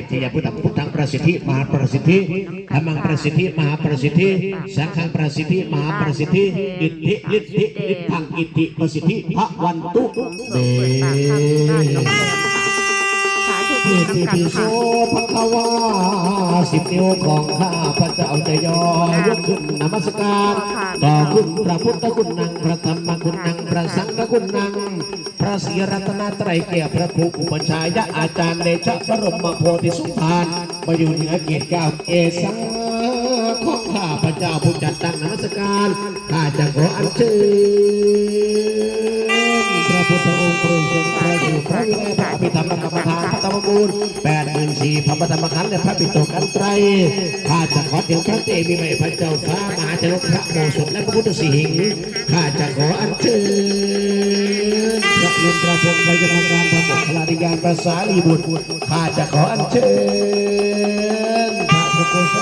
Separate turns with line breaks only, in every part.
ทพยาพุทธพุทธังประสิทธิมหาประสิทธิธรรมังประสิทธิมหาประสิทธิ สังฆังประสิทธิมหาประสิทธิอิทธิฤทธิฤทธังอิทธิประสิทธิพระวันตุเด
สาธุ
อิติ
นำกัน
ปิโส
ค่ะ
ภควาสิบนิ้วของข้าพระเจ้าจะยอยกขึ้นนมัสการต่อคุณพระพุทธคุณนังพระธรรมคุณนังพระสังฆคุณนังพระศรีรัตนตรัยแก่พระครูอุปชายะอาจารย์เดชะบรมโพธิสุพานมาอยู่เหนือเกียรติเก้าเอสังของข้าพระเจ้าผู้จัดตั้งนมัสการข้าจะขออัญเชิญพระพุทธองค์พระองค์ทรง แปดหมื่นสี่พระปฐมขันธ์และพระปิโตกันไตรข้าจะขอเดี๋ยวพระเตมีไมพระเจ้าฟ้ามหาชนกพระโมสถและพระพุทธสิหิงค์ข้าจะขออัญเชิญพระเงินพระพรหมพระยานการพระบุคลาดิยานภาษาลีบุตรข้าจะขออัญเชิญพระพุทธสัมโกน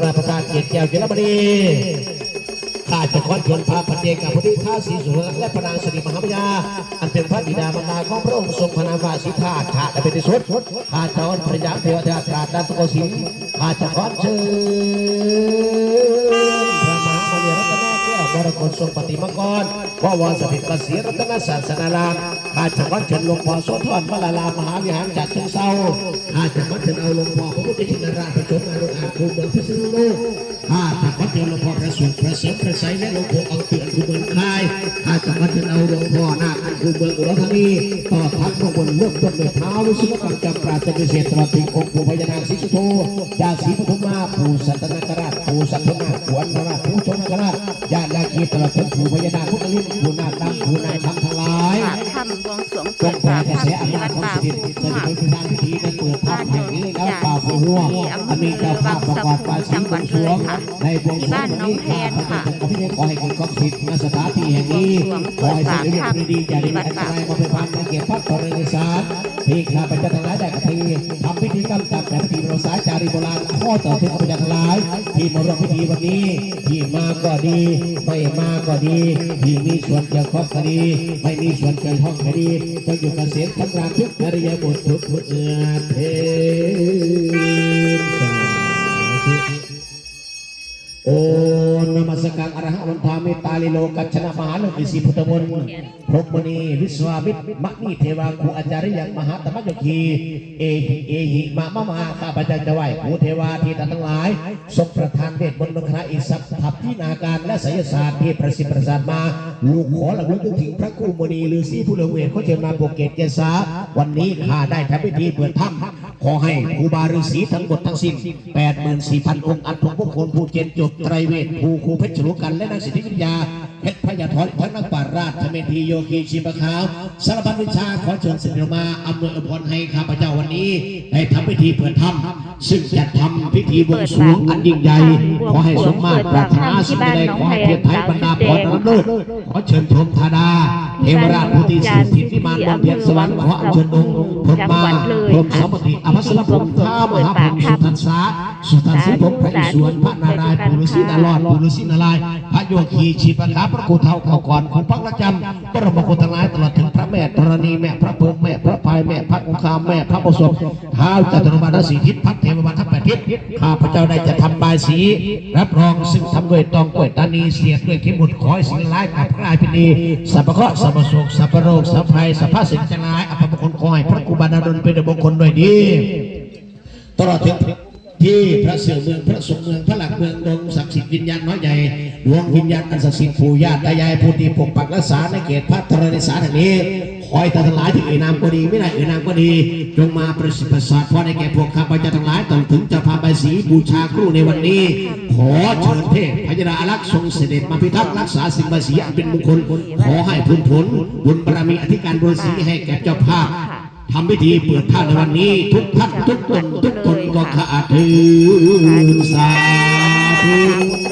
ราสัมพุทธญาณข้าจะขออัญเชิญพระชนสาปิตาพิณาพระมุนีนาสัญญาพระยาพระพิณราชพระเสียรยมตีข้าจะขอเชิญพระมหาฤาษีแปดหมื่นสี่พันองค์เดือดจงคงเป็นป่าหิมพานต์ข้าจะขอเชิญพระจันทกุมารพระพุทธิ์ข้าจะขอเชิญพระไตรสรณควนพระประธานเกียรติแก้วเจรมณีข้าจะขอชิญพระพันเจกับพระทิท่าสีสุรและพนางสิริมหาพยาอันเป็นพระบิดามารดาของพระองค์ทรงพระนามาสิทธาชาจะเป็นที่สุดข้าจะขอพระยาเทวดาตราดัตโกสิข้าจะขอเชิญ รกตทรงปฏิมกรพระวรสถิตกษีรัตนศาสนารามข้าจะขอเชิญหลวงพ่อโสธรวลาลามหาวิหารจัดเชิงเศร้าข้าจะขอเชิญเอาหลวงพ่อพระพุทธชินราชประชมอรุณอาจภูเมืองพิษณุโลกข้าจะขอเชิญหลวงพ่อพระสุขพระเสริมพระไสและหลวงพ่ออังเตือนคูเมืองคายข้าจะขอเชิญเอาหลวงพ่อนาคันคูเมืองอุรธานีต่อทัพพระบนเลือกต้นด้วยเท้าวิสุทธิกรรมจำปราจะเกษตรตลององค์ปู่พญานาคศรีสุโธยาศรีปฐุมมาปู่สัตนคราชปู่สัตนาขวนพระราชปู่ชนคราชญาติมีตระกูลพญานาคพุทธลิงปู่นาคดำปู่นายทำทั้งหลาย
ค่ะทำบวงสรวง
จ
เปิ
ง
ด
แผ่า
ก
กระ
ทำ
แส
พิ
อำ
ธี
นาจ
วัด
ของ
ป่าภู
ริ
มิ
เป็นประธานพิธีในเปิดถ้ำแห่งนี้แล้วป่าฟูหัวอันมีเจ้าภาพประกอบปาสีบวงสรวงในบวงสรวงนี้ข้าพระเจ้าขอพิธีขอให้คุณกอบสิทธิ์ณสถานที่แห่งนี้ขอให้สิ่งที่ดีดีอย่าได้มีอันตรายมาเป็นพันในเกียรติพระธรณีสารที่ข้าพเจ้าทั้งหลายได้กระทำทำพิธีกรรมตามแบบพิธีโบราณสายจารีโบราณข้อต่อถึงข้าพเจ้าทั้งหลายที่มาร่วมพิธีวันนี้ที่มาก็ดี ไม่มาก็ดีที่มีส่วนเกี่ยวข้องก็ดี ไม่มีส่วนเกี่ยวข้องก็ดีต้องอยู่กับเสียงคำรามทุกอริยบททุกเอื้อเทศ โอ้นมัสการอรหันตาเมตตาลิโลกัจฉนะมหาโลกิสีพุทธมนต์พรหมณีวิสวามิตรมะนีเทวาครูอาจารย์ยังมหาธรรมโยคีเอหิเอหิมะมะมาข้าพเจ้าจะไหว้ครูเทวาที่ทั้งหลายทรงประทานเวทมนต์มนต์คณะอิสัพทับที่นาการและไสยศาสตร์ที่ประสิทธิ์ประสาทมา ลูกขอหลักลึกถึงพระครูมณีฤาษีผู้เหลือเวทเขาเชิญมาปกเกตเกษาวันนี้ข้าได้ทำพิธีเปิดถ้ำ ขอให้ครูบาฤาษีทั้งหมดทั้งสิ้น84,000 องค์อันทรงพระโคนผู้เจนจบไตรเวทภูครูเพชรฉลุกันและนักสิทธิวิทยาเพชรพยาธรทั้งนักปราชญ์ราชเมธีโยคีชีปะขาวสารพัดวิชาขอเชิญสด็จมาอำนวยอวยพรให้ข้าพเจ้าวันนี้ได้ทำพิธีเปิดถ้ำซึ่งจัดทำพิธีบวงสรวงอันยิ่งใหญ่ขอให้สมมาตรปรารถนาสิ่งใดขอให้เทียไทยบรรดาพรน้ำเลิศขอเชิญพรหมธาดา เทวราชผู้ที่สุดทิที่มานบนเทียนสวรรค์ขออัญเชิญองค์พรมาพรมสมติอภัสรพรมท้ามหาพรมสุทัสสาสุทัสสีพรหมพระอิศวรพระนารายณ์ปุรุษีนารอดปุรุษีนารายพระโยคีชีปะขาพระกุเทาเขาก่อนของพระประจำพระบรมโคทั้งหลายตลอดถึงพระแม่ธรณีแม่พระเพิงแม่พระพายแม่พระองคามแม่พระโอสถท้าวจตุรบาลสีทิศพัฒเทวบาทั้งแปดทิศข้าพระเจ้าได้จะทำบายสีรับรองซึ่งทำด้วยตองกล้วยตานีเสียดด้วยขิมุดขอให้สิ่งร้ายกับกลายเป็นดีสัพพะเคราะห์พโศกสัพโรคสัพพภัยสัพพสิ่งจะร้ายอภมงคลคอยพระกุบาลดลเป็นมงคลด้วยดี ตลอดถึงที่พระเสือเมืองพระสงฆ์เมืองพระหลักเมืองดงศักดิ์สิทธิ์วิญญาณน้อยใหญ่ดวงวิญญาณอันศักดิ์สิทธิ์ปู่ย่าตายายผู้ที่ปกปักรักษาในเขตพระธรณีสารแห่งนี้ ขอให้ท่านทั้งหลายที่เอ่ยนามก็ดีไม่ได้เอ่ยนามก็ดี จงมาประสิทธิ์ประสาทพรในแก่พวกข้าพเจ้าทั้งหลายตลอดถึงจะพาใบสีบูชาครูในวันนี้ ขอเชิญเทพพญาอารักษ์ทรงเสด็จมาพิทักษ์รักษาสิ่งใบสีอันเป็นมงคลขอให้ผลผลบุญบารมีอธิการบริสีให้แก่เจ้าภาพทำพิธีเปิดท่านในวันนี้ ทุกท่านทุกคนทุกคนก็ขาดถือสาธุ